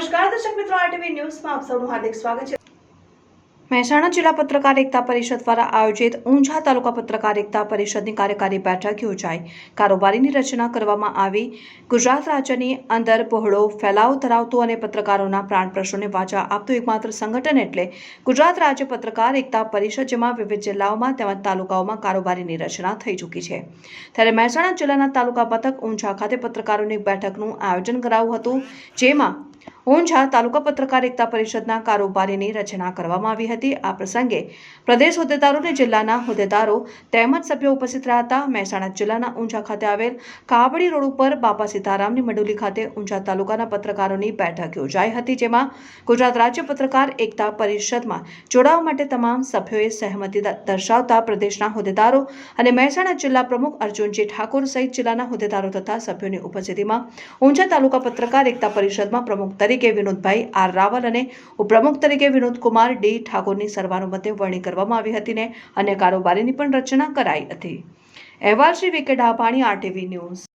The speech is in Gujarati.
નમસ્કાર, દર્શક મિત્રો આરટીવી ન્યૂઝમાં આપ સૌનું હાર્દિક સ્વાગત છે. મહેસાણા જિલ્લા પત્રકાર એકતા પરિષદ દ્વારા આયોજિત ઊંઝા તાલુકા પત્રકાર એકતા પરિષદની કાર્યકારી બેઠક યોજાઈ. કારોબારીની રચના કરવામાં આવી. ગુજરાત રાજ્યની અંદર પહોળો ફેલાવ ધરાવતો અને પત્રકારોના પ્રાણ પ્રશ્નોને વાચા આપતું એકમાત્ર સંગઠન એટલે ગુજરાત રાજ્ય પત્રકાર એકતા પરિષદ, જેમાં વિવિધ જિલ્લાઓમાં તેમજ તાલુકાઓમાં કારોબારીની રચના થઈ ચૂકી છે. ત્યારે મહેસાણા જિલ્લાના તાલુકા મથક ઊંઝા ખાતે પત્રકારોની બેઠકનું આયોજન કરાયું હતું, જેમાં ઊંઝા તાલુકા પત્રકાર એકતા પરિષદના કારોબારીની રચના કરવામાં આવી હતી. આ પ્રસંગે પ્રદેશ હોદ્દેદારો અને જિલ્લાના હોદ્દેદારો તેમજ સભ્યો ઉપસ્થિત રહ્યા હતા. મહેસાણા જિલ્લાના ઊંઝા ખાતે આવેલ કાબડી રોડ ઉપર બાપા સીતારામની મંડોલી ખાતે ઊંઝા તાલુકાના પત્રકારોની બેઠક યોજાઈ હતી, જેમાં ગુજરાત રાજ્ય પત્રકાર એકતા પરિષદમાં જોડાવા માટે તમામ સભ્યોએ સહમતિ દર્શાવતા પ્રદેશના હોદ્દેદારો અને મહેસાણા જિલ્લા પ્રમુખ અર્જુનજી ઠાકોર સહિત જિલ્લાના હોદ્દેદારો તથા સભ્યોની ઉપસ્થિતિમાં ઊંઝા તાલુકા પત્રકાર એકતા પરિષદમાં પ્રમુખ તરીકે વિનોદભાઈ આર રાવલ અને ઉપપ્રમુખ તરીકે વિનોદ કુમાર ડી ઠાકોરની સર્વાનુમતે વરણી કરવામાં આવી હતી ને અન્ય કારોબારીની પણ રચના કરાઈ હતી. અહેવાલ Shri V K Dabhani, RTV news.